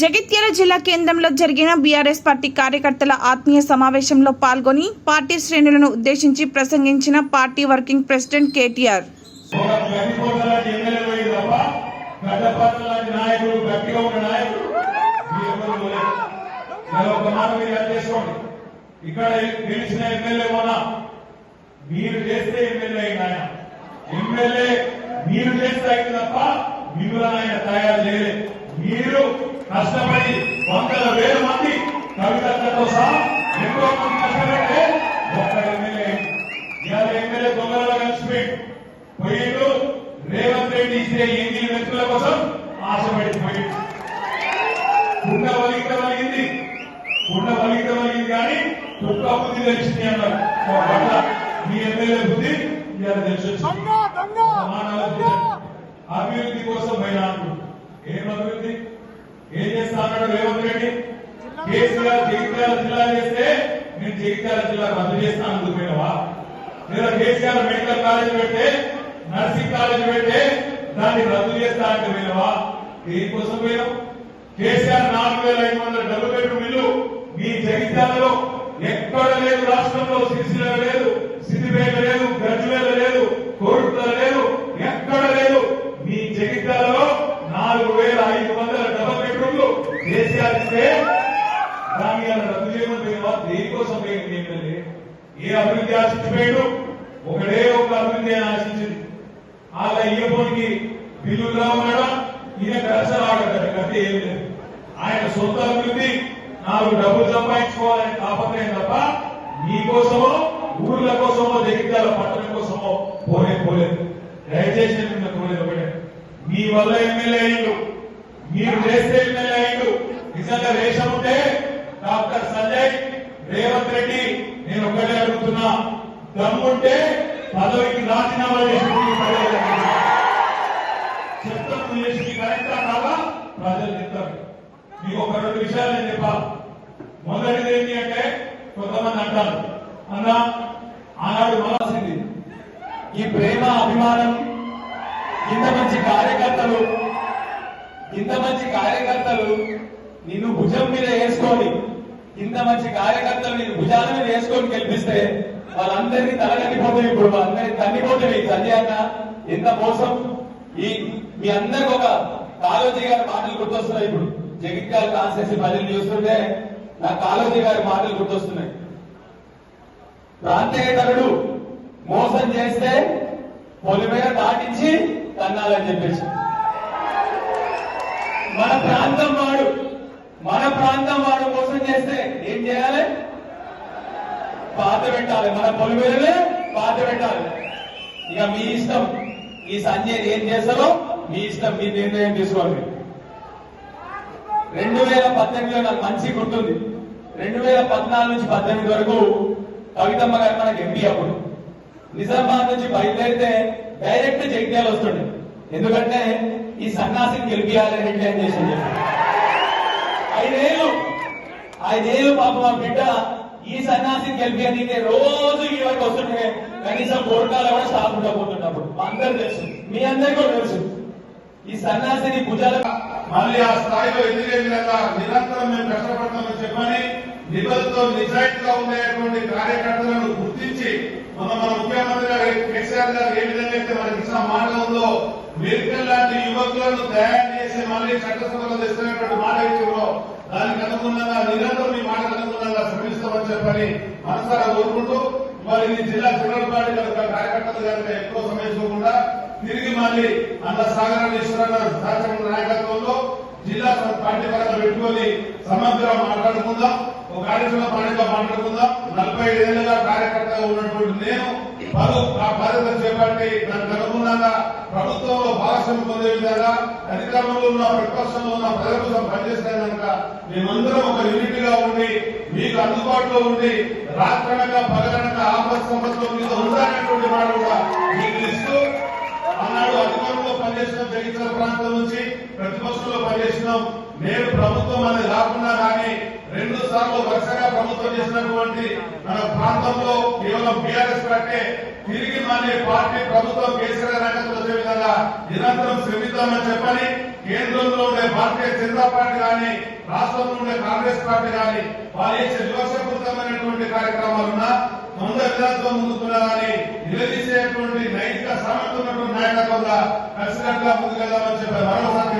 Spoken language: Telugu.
జగిత్యాల జిల్లా కేంద్రంలో జరిగిన బీఆర్ఎస్ పార్టీ కార్యకర్తల ఆత్మీయ సమావేశంలో పాల్గొని పార్టీ శ్రేణులను ఉద్దేశించి ప్రసంగించిన పార్టీ వర్కింగ్ ప్రెసిడెంట్ కేటీఆర్. ఇక్కడ గెలిచిన ఎమ్మెల్యే మీరు చేస్తే ఎమ్మెల్యే ఎమ్మెల్యే మీరు చేస్తే తప్ప మిమ్మల్ని ఆయన తయారు చేయలేదు. మీరు కష్టపడి వందల వేల మంది కవితలతో సహా ఎంతో మంది కష్టపడితే ఒక్క ఎమ్మెల్యే. ఇవాళ ఎమ్మెల్యే దొంగలలో కలిసిపోయింది పోయిండు రేవంత్ రెడ్డి ఇచ్చే ఎన్ని వ్యక్తుల కోసం ఆశపడిపోయింది కుండ వలిగిత వలిగింది కుండ వలిగిత వలిగింది కానీ చుక్క బుద్ధి తెలిసింది అన్నారు మీ ఎమ్మెల్యే బుద్ధి ఇవాళ తెలిసి వచ్చింది. సమానాల బుద్ధి. అభివృద్ధి కోసం పోయినా ఏం అభివృద్ధి ఏం చేస్తా అన్నాడు రేవంత్ రెడ్డి? కేసీఆర్ జగిత్యాల జిల్లా చేస్తే నేను జగిత్యాల జిల్లా రద్దు చేస్తాను అనుకుపోయినవా లేదా కేసీఆర్ మెడికల్ కాలేజ్ పెడితే నర్సింగ్ కాలేజ్ పెడితే దాన్ని రద్దు చేస్తా అంటే పోయినవా? దేనికోసం పోయినాం కేసీఆర్ నాలుగు వేల ఐదు వందల డబ్బు బెడ్రూమ్ ఇల్లు మీ జగిత్యాలలో ఎక్కడ లేదు రాష్ట్రంలో సిరిసిల్ల లేదు. దాన్ని అలా రద్దు చేయమని పోయినవా దేనికోసం పోయింది ఎమ్మెల్యే ఏ అభివృద్ధి ఆశించిపోయాడు ఒకడే ఒక అభివృద్ధి అని ఆశించింది. వాళ్ళ ఇయ్యపోనికి బిల్లుగా ఉన్నాడా ఈయన కలిసి ఆడతాడు గట్టి ఏం లేదు. ఆయన సొంత అభివృద్ధి నాలుగు డబ్బులు సంపాదించుకోవాలని తాపత్రయం తప్ప మీకోసమో ఊర్ల కోసమో జగిత్యాల పట్టణం కోసమో పోలే పోలేదు. దయచేసి నిన్న మిమ్మల్ని ఒకటే. మీ వల్ల ఎమ్మెల్యే అయ్యిండు. మీరు చేస్తే ఎమ్మెల్యే అయ్యిండు. నిజంగా రేషం ఉంటే రేవంత్ రెడ్డి నేను ఒకటే అడుగుతున్నా. దమ్ముంటే పదవికి రాజీనామా చెప్తాను చేసి కరెక్టా కాదా? ప్రజలు చెప్తారు. మీకు ఒక రెండు విషయాలు నేను చెప్పా. మొదటిది ఏంటి అంటే కొంతమంది అంటారు. అన్న ఆనాడు మనసింది ఈ ప్రేమ అభిమానం ఇంత మంచి కార్యకర్తలు ఇంత మంచి కార్యకర్తలు నిన్ను భుజం మీద వేసుకొని ఇంత మంచి కార్యకర్తలు నేను భుజాల మీద వేసుకొని గెలిపిస్తే వాళ్ళందరినీ తలగట్టిపోతుంది ఇప్పుడు వాళ్ళందరినీ తన్నిపోతుంది సంజయ్ అన్న. ఎంత మోసం? ఈ మీ అందరికి ఒక కాలోజీ గారి మాటలు గుర్తొస్తున్నాయి ఇప్పుడు. జగిత్యాల కాన్స్టెన్సీ ప్రజలు చూస్తుంటే నా కాలోజీ గారి మాటలు గుర్తొస్తున్నాయి. ప్రాంతేతరుడు మోసం చేస్తే పొలిమేర దాటించి తన్నాలని చెప్పేసి. మన ప్రాంతం వాడు మన ప్రాంతం వాడు మోసం చేస్తే ఏం చేయాలి? పాత పెట్టాలి. మన పొలిమేరలే పాత పెట్టాలి. ఇక మీ ఇష్టం ఈ సంజయ్ ఏం చేస్తారో మీ ఇష్టం మీ నిర్ణయం తీసుకోండి. రెండు వేల పద్దెనిమిదిలో నాకు మంచి గుర్తుంది. రెండు వేల పద్నాలుగు నుంచి పద్దెనిమిది వరకు కవితమ్మ గారు మనకి ఎంపీ అప్పుడు. నిజామాబాద్ నుంచి బయలుదేరితే డైరెక్ట్ జగిత్యాల వస్తుండే. ఎందుకంటే ఈ సన్నాసిని గెలిపియాలి రెడ్డి అని చేసి ఐదేళ్ళు. ఐదేళ్ళు పాప మా బిడ్డ ఈ సన్యాసిని గెలిపి రోజు ఈ వరకు వస్తుంటే కనీసం కోరకాలు కూడా స్టాప్ ఉండబోతున్నప్పుడు. అందరు తెలుసు. మీ అందరికీ కూడా తెలుసు. ఈ సన్యాసిని భుజాల మళ్ళీ ఆ స్థాయిలో ఎదిగే విధంగా నిరంతరం మేము కష్టపడతామని చెప్పని నిబద్ధతో నిజాయితీగా ఉండేటువంటి కార్యకర్తలను గుర్తించి మన మన ముఖ్యమంత్రి గారు కేసీఆర్ గారు ఏ విధంగా అయితే మనకి ఇచ్చిన మాట ఉందో మెడికల్ లాంటి యువకులను తయారు చేసి మళ్ళీ చట్టసభలో తెస్తున్నటువంటి మాట ఇచ్చిందో దానికి అనుగుణంగా నిరంతరం మీ మాటకు అనుగుణంగా శ్రమిస్తామని చెప్పని మనసారా కోరుకుంటూ మరి ఈ జిల్లా జనరల్ కనుక కార్యకర్తలు కనుక ఎక్కువ సమయం చూడకుండా తిరిగి మళ్ళీ అన్న సాగరాన్ని శాసన నాయకత్వంలో జిల్లా పార్టీ పరంగా పెట్టుకొని సమగ్రంగా మాట్లాడుకుందాం. ఒక కార్యక్రమ పార్టీగా మాట్లాడుకుందాం. నలభై ఐదేళ్ళుగా కార్యకర్తగా ఉన్నటువంటి నేను బాధ్యత చేపట్టి దానికి అనుగుణంగా ప్రభుత్వంలో భాగస్వామ్యం పొందే విధంగా అధికారంలో ఉన్న ప్రతిపక్షంలో ఉన్న ప్రజల కోసం పనిచేస్తే కనుక మేమందరం ఒక యూనిట్గా ఉండి మీకు అందుబాటులో ఉండి రాత్రనక పగలనక ఆపత్ సంపత్తులు మీద ఉండాలనేటువంటి మాట కూడా ఆనాడు అధికారంలో పనిచేసిన జగిత్యాల ప్రాంతం నుంచి ప్రతిపక్షంలో పనిచేసినాం నేను ప్రభుత్వం అనేది రాకుండా కానీ రెండు సార్లు వరుసగా ప్రభుత్వం చేసినటువంటి మన ప్రాంతంలో కేవలం బీఆర్ఎస్ పార్టీ తిరిగి మన పార్టీ ప్రభుత్వం కేసీఆర్ నాయకత్వం వచ్చే విధంగా నిరంతరం శ్రమిద్దామని చెప్పని కేంద్రంలో ఉండే భారతీయ జనతా పార్టీ కానీ రాష్ట్రంలో ఉండే కాంగ్రెస్ పార్టీ కానీ వారు చేసే వివక్షపూరితమైనటువంటి కార్యక్రమాలున్నా ముందు ముందుకున్నారని నిలదీసేటువంటి నైతిక సామర్థ్యం నాయకత్వంగా ఖచ్చితంగా ముందుకెళ్దామని చెప్పారు మరోసారి